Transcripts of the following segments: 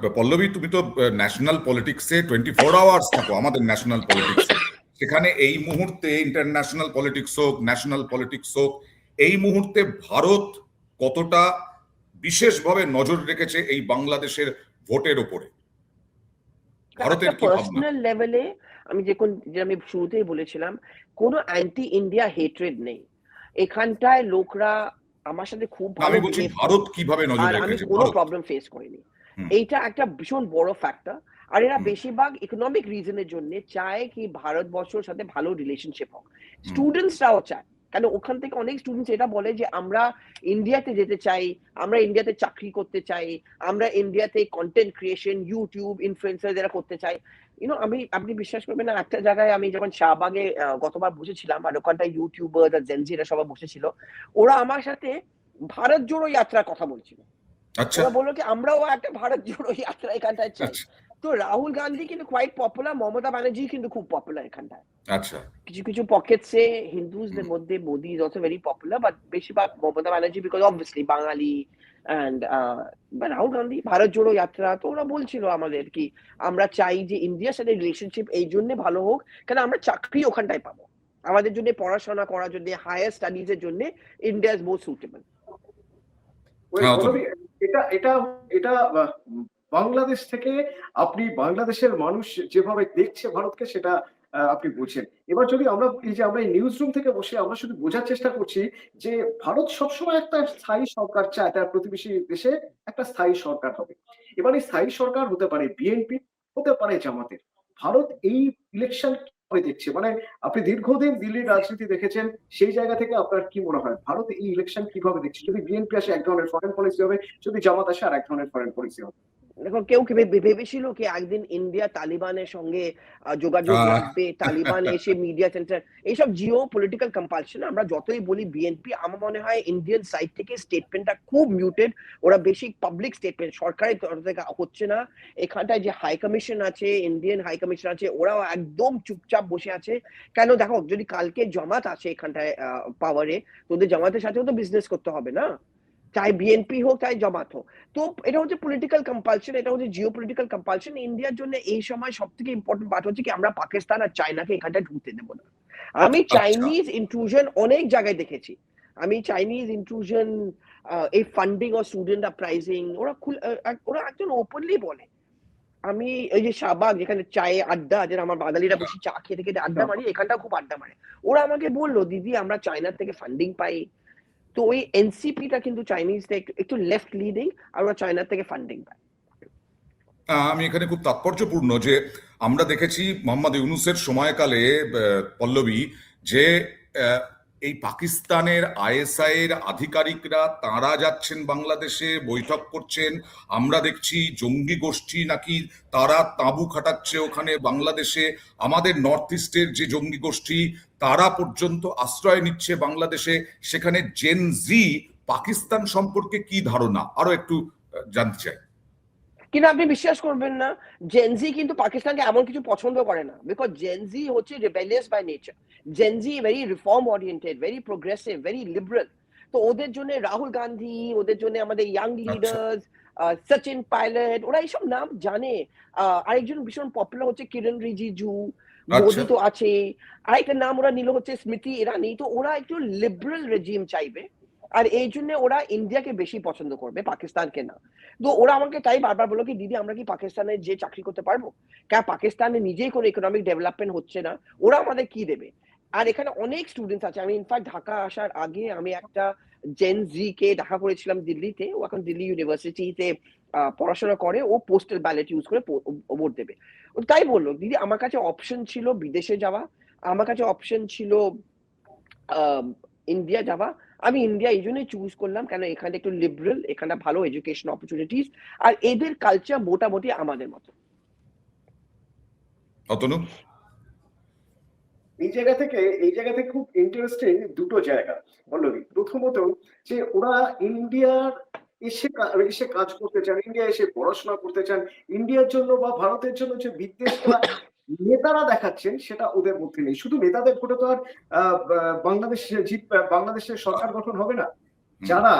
পল্লবী তুমি তো ন্যাশনাল পলিটিক্সে টোয়েন্টি ফোর আওয়ার্স থাকো আমাদের ন্যাশনাল পলিটিক্সে সেখানে এই মুহূর্তে ইন্টারন্যাশনাল পলিটিক্স হোক ন্যাশনাল পলিটিক্স হোক এই মুহূর্তে ভারত কতটা বিশেষভাবে নজর রেখেছে এই বাংলাদেশের ভোটের ওপরে? ভারতের পার্সোনাল লেভেলে আমি যে কোন যে আমি শুরুতেই বলেছিলাম কোনো অ্যান্টি ইন্ডিয়া হেট্রেড নেই। এখানটায় লোকরা আমার সাথে খুব ভালো আমি বলছি ভারত কীভাবে নজর আর আমি রেখেছে কোনো প্রবলেম ফেস করিনি। এইটা একটা ভীষণ বড় ফ্যাক্টর আর এরা বেশিরভাগ ইকোনমিক রিজনের জন্য চায় কি ভারতবর্ষের সাথে ভালো রিলেশনশিপ হোক। স্টুডেন্টসরাও চায়। কারণ ওখান থেকে অনেক স্টুডেন্টস এটা বলে যে আমরা ইন্ডিয়াতে যেতে চাই আমরা ইন্ডিয়াতে চাকরি করতে চাই আমরা ইন্ডিয়াতে কন্টেন্ট ক্রিয়েশন ইউটিউব ইনফ্লুয়েন্সার এরা করতে চাই। ইউনো আমি আপনি বিশ্বাস করবেন না একটা জায়গায় আমি যখন শাহবাগে গতবার বসেছিলাম আর ওখানটায় ইউটিউবার আর জেনজিরা সবাই বসেছিল ওরা আমার সাথে ভারত জোড়ো যাত্রার কথা বলছিল। ওরা বলল কি আমরাও একটা ভারত জোড়ো যাত্রা এখানটায় চাই। আচ্ছা। তো রাহুল গান্ধী কিন্তু কোয়াইট পপুলার মমতা ব্যানার্জি কিন্তু খুব পপুলার এখানটায়। আচ্ছা। কিছু কিছু পকেটসে হিন্দুসদের মধ্যে Modi is also very popular but বেশিরভাগ Mamata Banerjee because obviously Bangali and Rahul Gandhi Bharat Jodo Yatra তো ওরা বলছিল আমাদের কি আমরা চাই যে ইন্ডিয়ার সাথে রিলেশনশিপ এই জন্য ভালো হোক কারণ আমরা চাকরি ওখানটায় পাবো। আমাদের জন্য পড়াশোনা করার জন্য হায়ার স্টাডিজ এর জন্য ইন্ডিয়া ইজ মোস্ট সুটেবল এটা এটা এটা বাংলাদেশ থেকে আপনি বাংলাদেশের মানুষ যেভাবে দেখছে ভারতকে, সেটা আপনি বুঝছেন এবার যদি আমরা, এই যে আমরা এই নিউজ রুম থেকে বসে আমরা শুধু বোঝার চেষ্টা করছি যে ভারত সবসময় একটা স্থায়ী সরকার চায়, তার প্রতিবেশী দেশে একটা স্থায়ী সরকার হবে। এবার এই স্থায়ী সরকার হতে পারে বিএনপি হতে পারে জামাতের। ভারত এই ইলেকশন দেখছে। মানে আপনি দীর্ঘদিন দিল্লির রাজনীতি দেখেছেন সেই জায়গা থেকে আপনার কি মনে হয়? ভারত এই ইলেকশন কীভাবে দেখছে? যদি বিএনপি আসে এক ধরনের ফরেন পলিসি হবে যদি জামাত আসে আর এক ধরনের ফরেন পলিসি হবে। দেখো কেউ কি ভেবেছিল কি একদিন ইন্ডিয়া তালিবানের সঙ্গে যোগাযোগ রাখবে তালিবান এসে মিডিয়া সেন্টার এইসব জিও পলিটিক্যাল কম্পালশন আমরা যতই বলি বিএনপি আমার মনে হয় ইন্ডিয়ান সাইড থেকে স্টেটমেন্টটা খুব মিউটেড ওরা বেশি পাবলিক স্টেটমেন্ট সরকারের তরফ থেকে হচ্ছে না। এখানটায় যে হাই কমিশন আছে ইন্ডিয়ান হাই কমিশন আছে ওরাও একদম চুপচাপ বসে আছে। কেন দেখো যদি কালকে জমাত আছে এখানটায় পাওয়ারে তোদের জামাতের সাথেও তো বিজনেস করতে হবে না? চাই বিএনপি হোক চাই জামাত হোক তো এটা হচ্ছে পলিটিক্যাল কম্পালশন এটা হচ্ছে জিও পলিটিক্যাল কম্পালশন ইন্ডিয়ার জন্য এই সময় সব থেকে ইম্পর্টেন্ট পার্ট হচ্ছে কি আমরা পাকিস্তান আর চায়নাকে এখানটা ঢুকতে দেবো না। আমি আচ্ছা। চাইনিজ ইন্ট্রুশন অনেক জায়গায় দেখেছি। আমি চাইনিজ ইন্ট্রুশন এই ফান্ডিং ও স্টুডেন্ট প্রাইজিং ওরা ওরা একজন ওপেনলি বলে। আমি ওই যে শাহবাগ যেখানে চায়ে আড্ডা যেটা আমার বাঙালিরা বেশি চা খেতে খেতে আড্ডা মারি এখানটা খুব আড্ডা মারে। ওরা আমাকে বলল দিদি আমরা চায়নার থেকে ফান্ডিং পাই তো ওই এনসিপিটা কিন্তু চাইনিজ একটু লেফট লিডিং আর ওরা চায়নার থেকে ফান্ডিং পায়। আমি এখানে খুব তাৎপর্যপূর্ণ যে আমরা দেখেছি মোহাম্মদ ইউনুসের সময়কালে পল্লবী যে এই পাকিস্তানের আইএসআই এর আধিকারিকরা, তারা যাচ্ছেন বাংলাদেশে, বৈঠক করছেন। আমরা দেখছি জঙ্গি গোষ্ঠী নাকি তারা তাঁবু খাটাচ্ছে ওখানে বাংলাদেশে। আমাদের নর্থ ইস্টের যে জঙ্গি গোষ্ঠী, তারা পর্যন্ত আশ্রয় নিচ্ছে বাংলাদেশে। সেখানে জেন জি পাকিস্তান সম্পর্কে কি ধারণা? আরও একটু জানতে চাই। কিন্তু আপনি বিশ্বাস করবেন না জেনজি কিন্তু পাকিস্তানকে এমন কিছু পছন্দ করে না বিকজ জেনজি হচ্ছে rebellious by nature Gen Z very reform oriented very progressive very liberal তো ওদের জন্য রাহুল গান্ধী ওদের জন্য আমাদের ইয়াং লিডার্স সচিন পাইলট ওরা এইসব নাম জানে। আহ, আরেকজন ভীষণ পপুলার হচ্ছে কিরণ রিজিজু মোদি তো আছে আরেকটা নাম ওরা নিল হচ্ছে স্মৃতি ইরানি তো ওরা একটু লিবারেল রেজিম চাইবে। আর এই জন্য ওরা ইন্ডিয়াকে বেশি পছন্দ করবে, পাকিস্তানকে না। তো ওরা আমাকে তাই বারবার বলো কি, দিদি, আমরা কি পাকিস্তানে যে চাকরি করতে পারব? কেন পাকিস্তানে নিজেই কোনো ইকোনমিক ডেভেলপমেন্ট হচ্ছে না, ওরা আমাদের কি দেবে? আর এখানে অনেক স্টুডেন্টস আছে। আমি ইনফ্যাক্ট ঢাকা আসার আগে আমি একটা জেন জি কে দেখা করেছিলাম দিল্লিতে। ও এখন দিল্লি ইউনিভার্সিটিতে পড়াশোনা করে। ও পোস্টাল ব্যালেট ইউজ করে ভোট দেবে। তাই বলল, দিদি, আমার কাছে অপশন ছিল বিদেশে যাওয়া। আমার কাছে অপশন ছিল ইন্ডিয়া যাওয়া। আমি ইন্ডিয়া এই জন্যই চুজ করলাম কেন এখানে একটু লিবারেল এখানে ভালো এডুকেশন অপরচুনিটিস আর এদের কালচার মোটামুটি আমাদের মতো। অতনু? এই জায়গা থেকে এই জায়গা থেকে খুব ইন্টারেস্টিং দুটো জায়গা পল্লবী প্রথমত যে ওরা ইন্ডিয়ার এসে এসে কাজ করতে চান ইন্ডিয়া এসে পড়াশোনা করতে চান ইন্ডিয়ার জন্য বা ভারতের জন্য যে বিদ্বেষটা নেতারা দেখাচ্ছেন সেটা ওদের মধ্যে নেই। শুধু নেতাদের ভোটে তো আর বাংলাদেশ বাংলাদেশের সরকার গঠন হবে না। যারা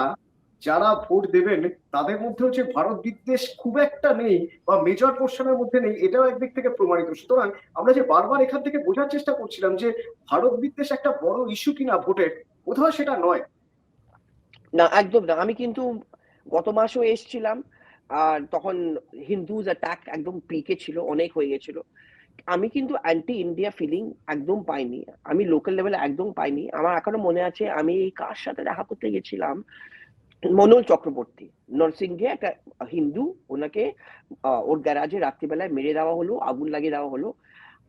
যারা ভোট দেবেন তাদের মধ্যে হচ্ছে ভারত বিদ্বেষ খুব একটা নেই বা মেজর পোর্শনের মধ্যে নেই এটাও একদিক থেকে প্রমাণিত। সুতরাং আমরা যে বারবার এখান থেকে বোঝার চেষ্টা করছিলাম যে ভারত বিদ্বেষ একটা বড় ইস্যু কিনা ভোটের কোথাও সেটা নয়। না একদম না। আমি কিন্তু গত মাসেও এসেছিলাম আর তখন হিন্দুজ অ্যাটাক একদম পিকে ছিল অনেক হয়ে গেছিল। আমি কিন্তু অ্যান্টি ইন্ডিয়া ফিলিং একদম পাইনি। আমি লোকাল লেভেলে একদম পাইনি। আমার এখনও মনে আছে, আমি এই কার সাথে দেখা করতে গেছিলাম? মনোজ চক্রবর্তী। নরসিংহে একটা হিন্দু, ওনাকে ওর গ্যারাজে রাত্রিবেলায় মেরে দেওয়া হলো, আগুন লাগিয়ে দেওয়া হলো।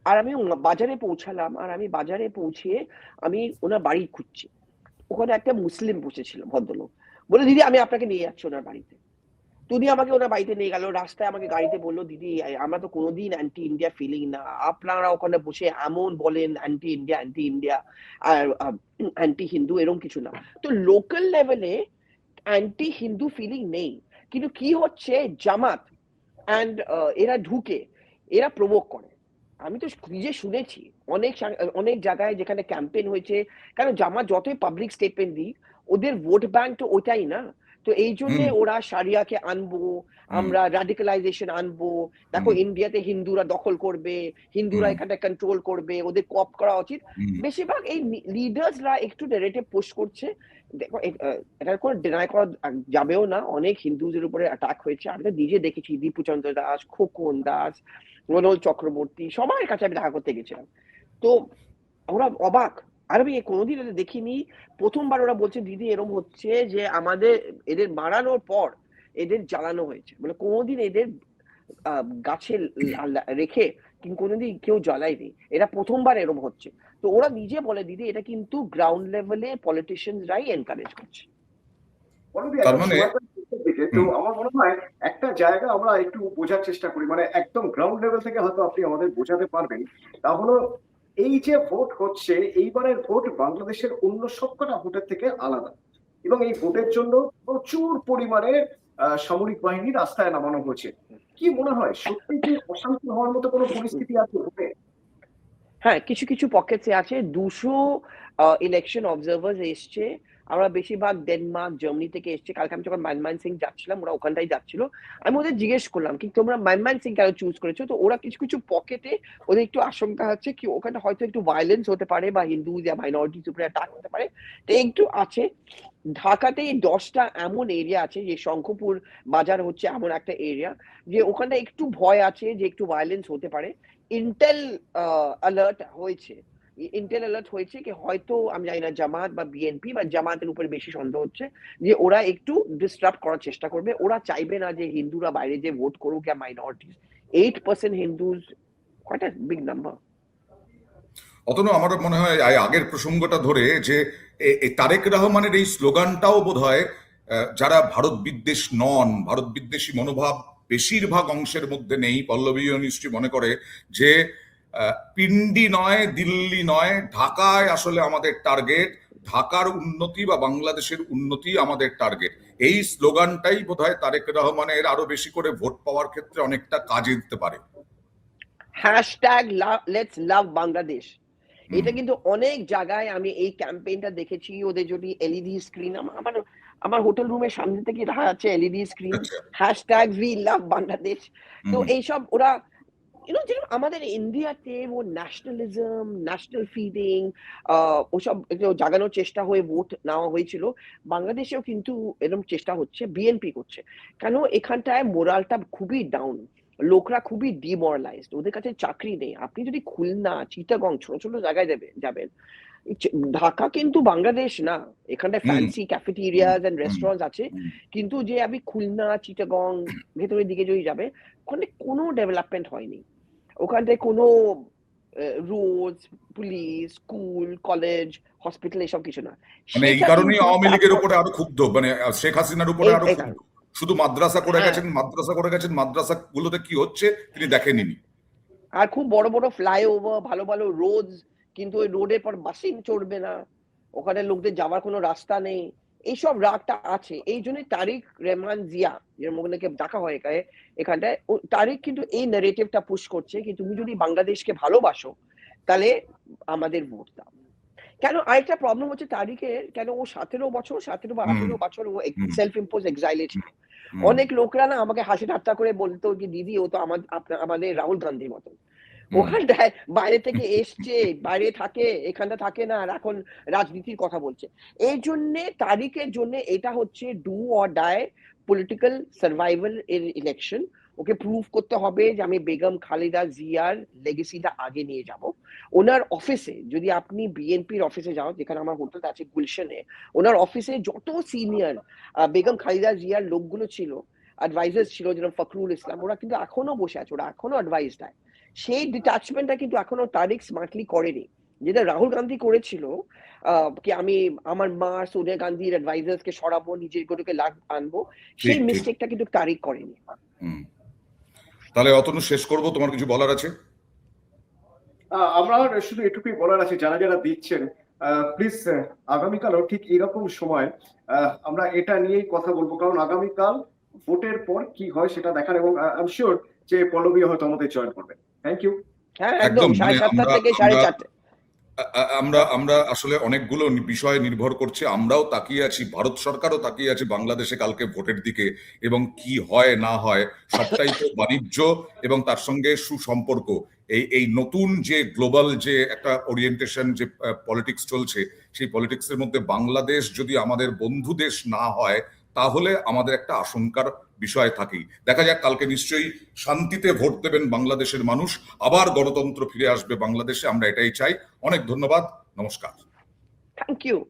আর আমি বাজারে পৌঁছালাম, আর আমি বাজারে পৌঁছে আমি ওনার বাড়ি খুঁজছি। ওখানে একটা মুসলিম বসেছিল, ভদ্রলোক। বলে, দিদি, আমি আপনাকে নিয়ে যাচ্ছি ওনার বাড়িতে। তো উনি আমাকে ওনার বাড়িতে নিয়ে গেল, রাস্তায় আমাকে গাড়িতে বলল, দিদি আমরা তো কোনোদিন অ্যান্টি ইন্ডিয়া ফিলিং না। আপনারা ওখানে বসে এমন বলেন অ্যান্টি ইন্ডিয়া অ্যান্টি ইন্ডিয়া আর অ্যান্টি হিন্দু এরকম কিছু না। তো লোকাল লেভেলে অ্যান্টি হিন্দু ফিলিং নেই। কিন্তু কি হচ্ছে? জামাত অ্যান্ড এরা ঢুকে, এরা প্রভোগ করে। আমি তো নিজে শুনেছি, অনেক অনেক জায়গায় যেখানে ক্যাম্পেইন হয়েছে কারণ জামাত যতই পাবলিক স্টেটমেন্ট দিই ওদের ভোট ব্যাংক তো ওটাই না। তো এই জন্য ওরা সারিয়াকে আনব আমরা রাডিকালাইজেশন আনব। দেখো ইন্ডিয়াতে হিন্দুরা দখল করবে হিন্দুরা এখানে কন্ট্রোল করবে ওদের কপ করা উচিত। বেশিরভাগ এই লিডার্সরা একটু নেগেটিভ পোস্ট করছে। দেখো এ- আহ, এটার কোনো ডিনাই করা যাবেও না। অনেক হিন্দুদের উপরে অ্যাটাক হয়েছে। আমি তো নিজে দেখেছি দীপুচন্দ্র দাস খোকন দাস মনোজ চক্রবর্তী সবার কাছে আমি দেখা করতে গেছিলাম। তো ওরা অবাক। আর আমি কোনোদিন এটা দেখিনি। প্রথমবার ওরা বলছে দিদি এরম হচ্ছে যে আমাদের এদের মারানোর পর এদের জ্বালানো হয়েছে। মানে কোনোদিন এদের গাছে রেখে কোনোদিন কেউ জ্বালায়নি। এটা প্রথমবার এরম হচ্ছে। তো ওরা নিজে বলে দিদি এটা কিন্তু গ্রাউন্ড লেভেলে পলিটিশিয়ানসরাই এনকারেজ করছে। মানে-। তো আমার মনে হয় একটা জায়গা আমরা একটু বোঝার চেষ্টা করি। মানে একদম গ্রাউন্ড লেভেল থেকে হয়তো আপনি আমাদের বোঝাতে পারবেন। তা হলো এই যে ভোট হচ্ছে, এইবারের ভোট বাংলাদেশের অন্য সবকটা ভোটের থেকে আলাদা। এবং এই ভোটের জন্য প্রচুর পরিমাণে সামরিক বাহিনী রাস্তায় নামানো হয়েছে। কি মনে হয়, সত্যি কি অশান্তি হওয়ার মতো কোনো পরিস্থিতি আছে ভোটে? হ্যাঁ কিছু কিছু পকেটে আছে। দুশো ইলেকশন অবজার্ভার এসছে। আমরা বেশিরভাগ ডেনমার্ক জার্মানি থেকে এসছে। কালকে আমি যখন মানমান সিং যাচ্ছিলাম, ওরা ওখানটাই যাচ্ছিল। আমি ওদের জিজ্ঞেস করলাম, কি তোমরা মানমান সিং কেন চুজ করেছ? তো ওরা কিছু কিছু পকেটে ওদের একটু আশঙ্কা হচ্ছে কি ওখানে হয়তো একটু ভায়োলেন্স হতে পারে বা হিন্দু বা মাইনরিটিস উপরে অ্যাটাক হতে পারে। তো একটু আছে। ঢাকাতে দশটা এমন এরিয়া আছে, যে শঙ্খপুর বাজার হচ্ছে এমন একটা এরিয়া যে ওখানে একটু ভয় আছে যে একটু ভায়োলেন্স হতে পারে। ইন্টেল অ্যালার্ট হয়েছে। ইন্টেল অ্যালার্ট হয়েছে কি হয়তো, আমি জানি না, জামাত বা বিএনপি বা জামাতের উপরে বেশি সন্দেহ হচ্ছে যে ওরা একটু ডিস্টার্ব করার চেষ্টা করবে। ওরা চাইবে না যে হিন্দুরা বাইরে যে ভোট করুক yeah minorities eight percent Hindus quite big number Atanu, আমার মনে হয় আগের প্রসঙ্গটা ধরে যে তারেক রহমানের এই স্লোগানটাও বোধ হয় যারা ভারত বিদ্বেষ নন, ভারত বিদ্বেষী মনোভাব বেশিরভাগ অংশের মধ্যে নেই, পল্লবী নিশ্চয়ই মনে করে যে পিন্ডি নয় দিল্লি নয় ঢাকায় আসলে আমাদের টার্গেট ঢাকার উন্নতি বা বাংলাদেশের উন্নতি আমাদের টার্গেট এই স্লোগানটাই বোধহয় তারেক রহমানের আরও বেশি করে ভোট পাওয়ার ক্ষেত্রে অনেকটা কাজে দিতে পারে। হ্যাশট্যাগ লেটস লাভ বাংলাদেশ এটা কিন্তু অনেক জায়গায় আমি এই ক্যাম্পেইনটা দেখেছি ওদের যদি এলইডি স্ক্রিন আমার আমার হোটেল রুমের সামনে থেকে দেখা যাচ্ছে LED screen hashtag we love Bangladesh তো এইসব ওরা ইউনো যেরকম আমাদের ইন্ডিয়াতে ও ন্যাশনালিজম ন্যাশনাল ফিলিং ওসব জাগানোর চেষ্টা হয়ে ভোট নেওয়া হয়েছিল বাংলাদেশেও কিন্তু এরকম চেষ্টা হচ্ছে বিএনপি করছে। কেন? এখানটায় মোরালটা খুবই ডাউন লোকরা খুবই ডিমোরালাইজড ওদের কাছে চাকরি নেই। আপনি যদি খুলনা চিটাগং ছোট ছোট জায়গায় যাবে যাবেন ঢাকা কিন্তু বাংলাদেশ না। এখানটায় fancy cafeterias and hmm. Restaurants আছে। কিন্তু যে আমি খুলনা চিটাগং ভেতরের দিকে যদি যাবে ওখানে কোনো ডেভেলপমেন্ট হয়নি। ওখানটায় কোনো road police school college hospital এসব কিছু না। মানে এই কারণেই আওয়ামী লীগের উপরে আরও ক্ষুব্ধ মানে শেখ হাসিনার উপরে আরও ক্ষুব্ধ। শুধু মাদ্রাসা করে। গেছেন মাদ্রাসা করে গেছেন মাদ্রাসা গুলোতে কি হচ্ছে তিনি দেখেনি আর খুব বড় বড় ফ্লাইওভার ভালো ভালো রোড কিন্তু ওই রোডের পর বাসিং চড়বে না। ওখানে লোকদের যাওয়ার কোনো রাস্তা নেই। এইসব রাগটা আছে। এই জন্য তারিক রেহমান জিয়া যেরকম ওখানে ডাকা হয় এখানে এখানটায় তারিক কিন্তু এই নেরেটিভটা পুশ করছে কি তুমি যদি বাংলাদেশকে ভালোবাসো তাহলে আমাদের ভোট দাও। কেন আরেকটা প্রবলেম হচ্ছে তারিখের কেন ও সতেরো বছর সতেরো বা আঠেরো বছর ও সেলফ ইম্পোজ এক্সাইলে ছিল। অনেক লোকরা না আমাকে হাসি ঠাট্টা করে বলতো যে দিদি ও তো আমাদের রাহুল গান্ধীর মতন। ওখানটায় বাইরে থেকে এসছে, বাইরে থাকে, এখানটা থাকে না, আর এখন রাজনীতির কথা বলছে। এই জন্যে, তারিখের জন্য এটা হচ্ছে do or die political survival এর ইলেকশন ওকে প্রুভ করতে হবে যে আমি বেগম খালেদা জিয়ার লেগেসিটা আগে নিয়ে যাব। ওনার অফিসে যদি আপনি বিএনপির অফিসে যাও, যেখানে আমার হোটেল আছে গুলশনে, ওনার অফিসে যত সিনিয়র বেগম খালেদা জিয়ার লোকগুলো ছিল অ্যাডভাইজার্স ছিল, যেরকম ফখরুল ইসলাম, ওরা কিন্তু এখনও বসে আছে, ওরা এখনও অ্যাডভাইস দেয় সেই ডিটাচমেন্টটা কিন্তু এখনও তারিক স্মার্টলি করেনি। যেটা রাহুল গান্ধী করেছিল আহ, কি আমি আমার মা সোনিয়া গান্ধীর অ্যাডভাইজার্স কে সরাবো নিজের গুলোকে লাগ আনব সেই মিস্টেকটা কিন্তু তারিক করেনি। তাহলে অতনু শেষ করব তোমার কিছু বলার আছে? আহ, আমরা শুধু এটুকুই বলার আছে যারা যারা দিচ্ছেন প্লিজ আগামীকালও ঠিক এরকম সময় আহ, আমরা এটা নিয়েই কথা বলব। কারণ আগামীকাল ভোটের পর কি হয় সেটা দেখার এবং আই এম শিওর যে পল্লবী হয়তো আমাদের জয়েন করবে। থ্যাংক ইউ হ্যাঁ একদম, একদম সাড়ে মানে সাতটা আমরা- থেকে সাড়ে আমরা- চারটে। আ- আ- আমরা আমরা আসলে অনেকগুলো বিষয় নির্ভর করছে আমরাও তাকিয়ে আছি ভারত সরকারও তাকিয়ে আছে বাংলাদেশে কালকে ভোটের দিকে এবং কি হয় না হয় সবটাই তো বাণিজ্য এবং তার সঙ্গে সুসম্পর্ক। এই এই নতুন যে গ্লোবাল যে একটা ওরিয়েন্টেশন যে পলিটিক্স চলছে সেই পলিটিক্সের মধ্যে বাংলাদেশ যদি আমাদের বন্ধু দেশ না হয় তাহলে আমাদের একটা আশঙ্কার বিষয় থাকেই। দেখা যাক, কালকে নিশ্চয়ই শান্তিতে ভোট দেবেন বাংলাদেশের মানুষ, আবার গণতন্ত্র ফিরে আসবে বাংলাদেশে, আমরা এটাই চাই। অনেক ধন্যবাদ, নমস্কার। Thank you